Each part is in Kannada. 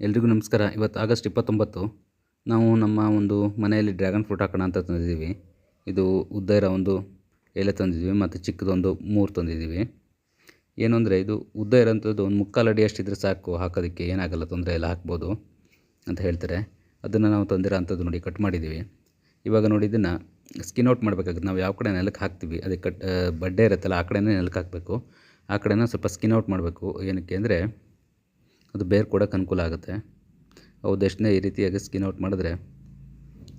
ಎಲ್ರಿಗೂ ನಮಸ್ಕಾರ. ಇವತ್ತು ಆಗಸ್ಟ್ ಇಪ್ಪತ್ತೊಂಬತ್ತು ನಾವು ನಮ್ಮ ಒಂದು ಮನೆಯಲ್ಲಿ ಡ್ರ್ಯಾಗನ್ ಫ್ರೂಟ್ ಹಾಕೋಣ ಅಂತ ತಂದಿದ್ದೀವಿ. ಇದು ಉದ್ದ ಇರೋ ಒಂದು ಎಲೆ ತಂದಿದ್ದೀವಿ ಮತ್ತು ಚಿಕ್ಕದೊಂದು ಮೂರು ತಂದಿದ್ದೀವಿ. ಏನು ಅಂದರೆ ಇದು ಉದ್ದ ಇರೋಂಥದ್ದು ಒಂದು ಮುಕ್ಕಾಲು ಅಡಿ ಅಷ್ಟಿದ್ರೆ ಸಾಕು. ಹಾಕೋದಕ್ಕೆ ಏನಾಗಲ್ಲ, ತೊಂದರೆ ಇಲ್ಲ, ಹಾಕ್ಬೋದು ಅಂತ ಹೇಳ್ತಾರೆ. ಅದನ್ನು ನಾವು ತಂದಿರೋ ಅಂಥದ್ದು ನೋಡಿ, ಕಟ್ ಮಾಡಿದ್ದೀವಿ. ಇವಾಗ ನೋಡಿ, ಇದನ್ನು ಸ್ಕಿನ್ ಔಟ್ ಮಾಡಬೇಕಾಗುತ್ತೆ. ನಾವು ಯಾವ ಕಡೆ ನೆಲಕ್ಕೆ ಹಾಕ್ತೀವಿ, ಅದಕ್ಕೆ ಕಟ್ ಬಡ್ಡೆ ಇರುತ್ತಲ್ಲ, ಆ ಕಡೆನೇ ನೆಲಕ್ಕೆ ಹಾಕಬೇಕು. ಆ ಕಡೆನ ಸ್ವಲ್ಪ ಸ್ಕಿನ್ ಔಟ್ ಮಾಡಬೇಕು. ಏನಕ್ಕೆ ಅಂದರೆ ಅದು ಬೇರೆ ಕೊಡೋಕ್ಕೆ ಅನುಕೂಲ ಆಗುತ್ತೆ. ಅವು ದಷ್ಟನೇ ಈ ರೀತಿಯಾಗಿ ಸ್ಕಿನ್ ಔಟ್ ಮಾಡಿದ್ರೆ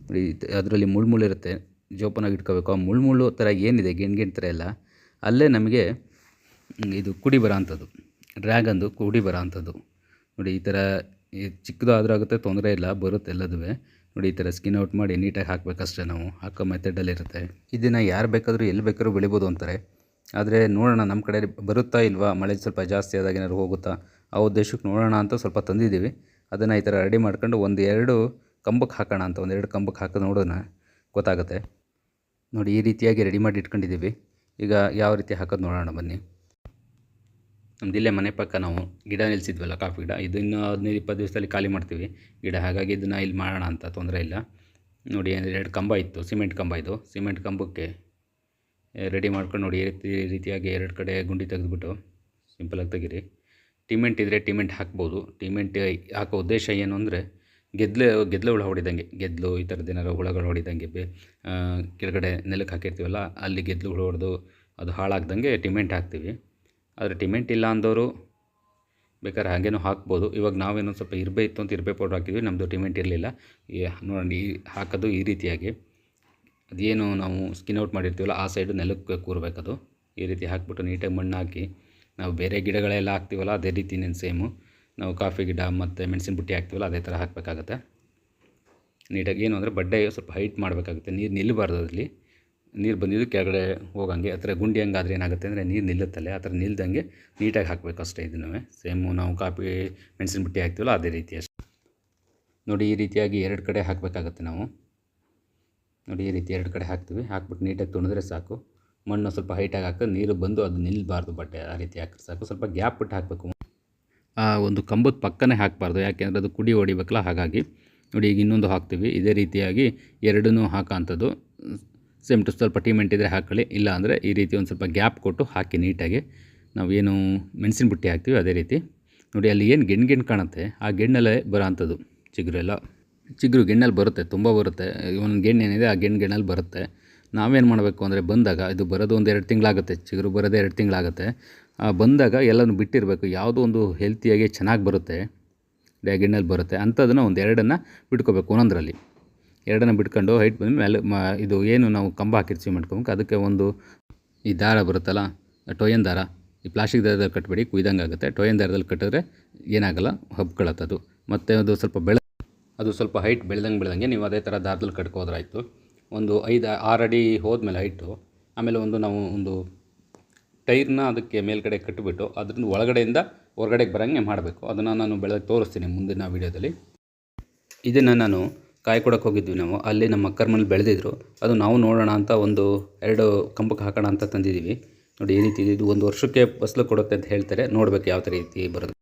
ನೋಡಿ ಅದರಲ್ಲಿ ಮುಳ್ಳು ಇರುತ್ತೆ. ಜೋಪಾನಾಗಿ ಇಟ್ಕೋಬೇಕು. ಆ ಮುಳ್ಳು ಮುಳ್ಳು ಥರ ಏನಿದೆ? ಗೆಣ್ಗೆಣ್ ಗೆಣ್ ಥರ ಎಲ್ಲ ಅಲ್ಲೇ ನಮಗೆ ಇದು ಕುಡಿ ಬರೋ ಅಂಥದ್ದು. ಡ್ರ್ಯಾಗನ್ದು ಕುಡಿ ಬರೋ ಅಂಥದ್ದು. ನೋಡಿ, ಈ ಥರ ಈ ಚಿಕ್ಕದು ಆದರೂ ಆಗುತ್ತೆ, ತೊಂದರೆ ಇಲ್ಲ, ಬರುತ್ತೆ ಎಲ್ಲದುವೇ. ನೋಡಿ, ಈ ಥರ ಸ್ಕಿನ್ ಔಟ್ ಮಾಡಿ ನೀಟಾಗಿ ಹಾಕಬೇಕಷ್ಟೇ ನಾವು. ಹಾಕೋ ಮೆಥಡಲ್ಲಿರುತ್ತೆ ಇದನ್ನು ಯಾರು ಬೇಕಾದರೂ ಎಲ್ಲಿ ಬೇಕಾದ್ರೂ ಬೆಳಿಬೋದು ಅಂತಾರೆ. ಆದರೆ ನೋಡೋಣ ನಮ್ಮ ಕಡೆ ಬರುತ್ತಾ ಇಲ್ವಾ? ಮಳೆ ಸ್ವಲ್ಪ ಜಾಸ್ತಿ ಆದಾಗ ಏನಾದ್ರು ಹೋಗುತ್ತಾ? ಆ ಉದ್ದೇಶಕ್ಕೆ ನೋಡೋಣ ಅಂತ ಸ್ವಲ್ಪ ತಂದಿದ್ದೀವಿ. ಅದನ್ನು ಈ ಥರ ರೆಡಿ ಮಾಡ್ಕೊಂಡು ಒಂದು ಎರಡು ಕಂಬಕ್ಕೆ ಹಾಕೋಣ ಅಂತ, ಒಂದು ಎರಡು ಕಂಬಕ್ಕೆ ಹಾಕೋದು ನೋಡೋಣ. ಗೊತ್ತಾಗುತ್ತೆ. ನೋಡಿ, ಈ ರೀತಿಯಾಗಿ ರೆಡಿ ಮಾಡಿ ಇಟ್ಕೊಂಡಿದ್ದೀವಿ. ಈಗ ಯಾವ ರೀತಿ ಹಾಕೋದು ನೋಡೋಣ ಬನ್ನಿ. ನಮ್ದು ಇಲ್ಲೇ ಮನೆ ಪಕ್ಕ ನಾವು ಗಿಡ ನಿಲ್ಲಿಸಿದ್ವಲ್ಲ ಕಾಫಿ ಗಿಡ. ಇದು ಇನ್ನೂ ಹದಿನೈದು, ಇಪ್ಪತ್ತು ದಿವಸದಲ್ಲಿ ಖಾಲಿ ಮಾಡ್ತೀವಿ. ಗಿಡ ಹಾಗಾಗಿ ಇದನ್ನು ಇಲ್ಲಿ ಮಾಡೋಣ ಅಂತ ತೊಂದರೆ ಇಲ್ಲ. ನೋಡಿ ಎರಡು ಕಂಬ ಇತ್ತು, ಸಿಮೆಂಟ್ ಕಂಬ ಇದು. ಸಿಮೆಂಟ್ ಕಂಬಕ್ಕೆ ರೆಡಿ ಮಾಡ್ಕೊಂಡು ನೋಡಿ, ಈ ರೀತಿ ಈ ರೀತಿಯಾಗಿ ಎರಡು ಕಡೆ ಗುಂಡಿ ತೆಗೆದುಬಿಟ್ಟು ಸಿಂಪಲಾಗಿ ತೆಗೀರಿ. ಟಿಮೆಂಟ್ ಇದ್ದರೆ ಟಿಮೆಂಟ್ ಹಾಕ್ಬೋದು. ಟಿಮೆಂಟ್ ಹಾಕೋ ಉದ್ದೇಶ ಏನು ಅಂದರೆ ಗೆದ್ಲೆ, ಗೆದ್ಲು ಹುಳ ಹೊಡಿದಂಗೆ, ಗೆದ್ಲು ಈ ಥರದ್ದು ಏನಾರು ಹುಳಗಳು ಹೊಡಿದಂಗೆ ಬೇ ಕೆಳಗಡೆ ನೆಲಕ್ಕೆ ಹಾಕಿರ್ತೀವಲ್ಲ, ಅಲ್ಲಿ ಗೆದ್ದಲು ಹುಳ ಹೊಡೆದು ಅದು ಹಾಳಾಗ್ದಂಗೆ ಟಿಮೆಂಟ್ ಹಾಕ್ತೀವಿ. ಆದರೆ ಟಿಮೆಂಟ್ ಇಲ್ಲ ಅಂದವರು ಬೇಕಾದ್ರೆ ಹಾಗೇನೂ ಹಾಕ್ಬೋದು. ಇವಾಗ ನಾವೇನೋ ಸ್ವಲ್ಪ ಇರ್ಬೆ ಇತ್ತು ಅಂತ ಇರಬೇ ಪೌಡ್ರ್ ಹಾಕಿದ್ವಿ ನಮ್ಮದು ಟಿಮೆಂಟ್ ಇರಲಿಲ್ಲ. ನೋಡಿ, ಈ ಹಾಕೋದು ಈ ರೀತಿಯಾಗಿ. ಅದೇನು ನಾವು ಸ್ಕಿನ್ ಔಟ್ ಮಾಡಿರ್ತೀವಲ್ಲ, ಆ ಸೈಡು ನೆಲಕ್ಕೆ ಕೂರಬೇಕದು. ಈ ರೀತಿ ಹಾಕ್ಬಿಟ್ಟು ನೀಟಾಗಿ ಮಣ್ಣು ಹಾಕಿ ನಾವು ಬೇರೆ ಗಿಡಗಳೆಲ್ಲ ಹಾಕ್ತೀವಲ್ಲ, ಅದೇ ರೀತಿನೇ ಸೇಮು ನಾವು ಕಾಫಿ ಗಿಡ ಮತ್ತು ಮೆಣಸಿನ ಬುಟ್ಟಿ ಹಾಕ್ತೀವಲ್ಲ, ಅದೇ ಥರ ಹಾಕಬೇಕಾಗತ್ತೆ. ನೀಟಾಗಿ ಏನು ಅಂದರೆ ಬಡ್ಡೆ ಸ್ವಲ್ಪ ಹೈಟ್ ಮಾಡಬೇಕಾಗುತ್ತೆ. ನೀರು ನಿಲ್ಲಬಾರ್ದು ಅದರಲ್ಲಿ. ನೀರು ಬಂದಿದ್ದು ಕೆಳಗಡೆ ಹೋಗಂಗೆ. ಆ ಥರ ಗುಂಡಿ ಹಂಗಾದ್ರೆ ಏನಾಗುತ್ತೆ ಅಂದರೆ ನೀರು ನಿಲ್ಲುತ್ತಲ್ಲ, ಆ ಥರ ನಿಲ್ದಂಗೆ ನೀಟಾಗಿ ಹಾಕಬೇಕು ಅಷ್ಟೇ ಇದನ್ನು ಸೇಮು ನಾವು ಕಾಫಿ ಮೆಣಸಿನ ಬುಟ್ಟಿ ಹಾಕ್ತೀವಲ್ಲ, ಅದೇ ರೀತಿ ಅಷ್ಟೇ. ನೋಡಿ, ಈ ರೀತಿಯಾಗಿ ಎರಡು ಕಡೆ ಹಾಕಬೇಕಾಗತ್ತೆ ನಾವು. ನೋಡಿ, ಈ ರೀತಿ ಎರಡು ಕಡೆ ಹಾಕ್ತೀವಿ. ಹಾಕ್ಬಿಟ್ಟು ನೀಟಾಗಿ ತುಣಿದ್ರೆ ಸಾಕು. ಮಣ್ಣು ಸ್ವಲ್ಪ ಹೈಟಾಗಿ ಹಾಕಿದ್ರೆ ನೀರು ಬಂದು ಅದು ನಿಲ್ಲಬಾರ್ದು ಬಟ್ಟೆ ಆ ರೀತಿ ಹಾಕಿದ್ರೆ ಸಾಕು. ಸ್ವಲ್ಪ ಗ್ಯಾಪ್ ಬಿಟ್ಟು ಹಾಕಬೇಕು. ಆ ಒಂದು ಕಂಬದ ಪಕ್ಕನೇ ಹಾಕಬಾರ್ದು. ಯಾಕೆಂದರೆ ಅದು ಕುಡಿ ಹೊಡಿಬೇಕಲ್ಲ, ಹಾಗಾಗಿ. ನೋಡಿ, ಈಗ ಇನ್ನೊಂದು ಹಾಕ್ತೀವಿ. ಇದೇ ರೀತಿಯಾಗಿ ಎರಡನ್ನೂ ಹಾಕೋಂಥದ್ದು ಸೇಮ್ ಟು ಸ್ವಲ್ಪ ಟೀಮೆಂಟ್ ಇದ್ದರೆ ಹಾಕೊಳ್ಳಿ. ಇಲ್ಲ ಅಂದರೆ ಈ ರೀತಿ ಒಂದು ಸ್ವಲ್ಪ ಗ್ಯಾಪ್ ಕೊಟ್ಟು ಹಾಕಿ ನೀಟಾಗಿ. ನಾವು ಏನು ಮೆಣಸಿನ ಬುಟ್ಟಿ ಹಾಕ್ತೀವಿ ಅದೇ ರೀತಿ. ನೋಡಿ, ಅಲ್ಲಿ ಏನು ಗೆಣ್ಣು ಗೆಣ್ಣು ಕಾಣುತ್ತೆ? ಆ ಗೆಣ್ಣಲ್ಲೇ ಬರೋ ಅಂಥದ್ದು ಚಿಗುರೆಲ್ಲ. ಚಿಗುರು ಗೆಣ್ಣಲ್ಲಿ ಬರುತ್ತೆ, ತುಂಬ ಬರುತ್ತೆ. ಒಂದು ಗೆಣ್ಣು ಏನಿದೆ, ಆ ಗೆಣ್ಣು ಗೆಣ್ಣಲ್ಲಿ ಬರುತ್ತೆ. ನಾವೇನು ಮಾಡಬೇಕು ಅಂದರೆ ಬಂದಾಗ, ಇದು ಬರೋದು ಒಂದು ಎರಡು ತಿಂಗಳಾಗುತ್ತೆ, ಚಿಗುರು ಬರೋದೇ ಎರಡು ತಿಂಗಳಾಗುತ್ತೆ. ಬಂದಾಗ ಎಲ್ಲನೂ ಬಿಟ್ಟಿರಬೇಕು, ಯಾವುದೋ ಒಂದು ಹೆಲ್ತಿಯಾಗಿ ಚೆನ್ನಾಗಿ ಬರುತ್ತೆ ಡ್ಯಾಗಿಣ್ಣಲ್ಲಿ ಬರುತ್ತೆ, ಅಂಥದನ್ನು ಒಂದು ಎರಡನ್ನು ಬಿಟ್ಕೋಬೇಕು ಒಂದೊಂದರಲ್ಲಿ. ಎರಡನ್ನು ಬಿಟ್ಕೊಂಡು ಹೈಟ್ ಬಂದ ಮೇಲೆ ಮ, ಇದು ಏನು ನಾವು ಕಂಬ ಹಾಕಿರ್ತೀವಿ ಮಾಡ್ಕೊಬೇಕು ಅದಕ್ಕೆ ಒಂದು ಈ ದಾರ ಬರುತ್ತಲ್ಲ ಟೊಯನ್ ದಾರ, ಈ ಪ್ಲಾಸ್ಟಿಕ್ ದಾರದಲ್ಲಿ ಕಟ್ಬೇಡಿ, ಕುಯ್ದಂಗೆ ಆಗುತ್ತೆ. ಟೊಯನ್ ದಾರದಲ್ಲಿ ಕಟ್ಟಿದ್ರೆ ಏನಾಗಲ್ಲ, ಹಬ್ಕೊಳತ್ತದು. ಮತ್ತು ಅದು ಸ್ವಲ್ಪ ಬೆಳೆ, ಅದು ಸ್ವಲ್ಪ ಹೈಟ್ ಬೆಳೆದಂಗೆ ಬೆಳೆದಂಗೆ ನೀವು ಅದೇ ಥರ ದಾರದಲ್ಲಿ ಕಟ್ಕೋದ್ರಾಯ್ತು. ಒಂದು ಐದು, ಆರು ಅಡಿ ಹೋದ್ಮೇಲೆ ಹೈಟು ಆಮೇಲೆ ಒಂದು ನಾವು ಒಂದು ಟೈರ್ನ ಅದಕ್ಕೆ ಮೇಲ್ಗಡೆ ಕಟ್ಟಿಬಿಟ್ಟು ಅದರಿಂದ ಒಳಗಡೆಯಿಂದ ಹೊರಗಡೆಗೆ ಬರೋಂಗೆ ಮಾಡಬೇಕು. ಅದನ್ನು ನಾನು ಬೆಳಗ್ಗೆ ತೋರಿಸ್ತೀನಿ ಮುಂದಿನ ವೀಡಿಯೋದಲ್ಲಿ. ಇದನ್ನು ನಾನು ಕಾಯಿ ಹೋಗಿದ್ವಿ ನಾವು. ಅಲ್ಲಿ ನಮ್ಮ ಅಕ್ಕರ ಮನೇಲಿ ಬೆಳೆದಿದ್ರು. ಅದು ನಾವು ನೋಡೋಣ ಅಂತ ಒಂದು ಎರಡು ಕಂಬಕ್ಕೆ ಹಾಕೋಣ ಅಂತ ತಂದಿದ್ದೀವಿ. ನೋಡಿ, ಈ ರೀತಿ ಇದು ಒಂದು ವರ್ಷಕ್ಕೆ ಫಸಲು ಕೊಡುತ್ತೆ ಅಂತ ಹೇಳ್ತಾರೆ. ನೋಡಬೇಕು ಯಾವ ರೀತಿ ಬರೋದು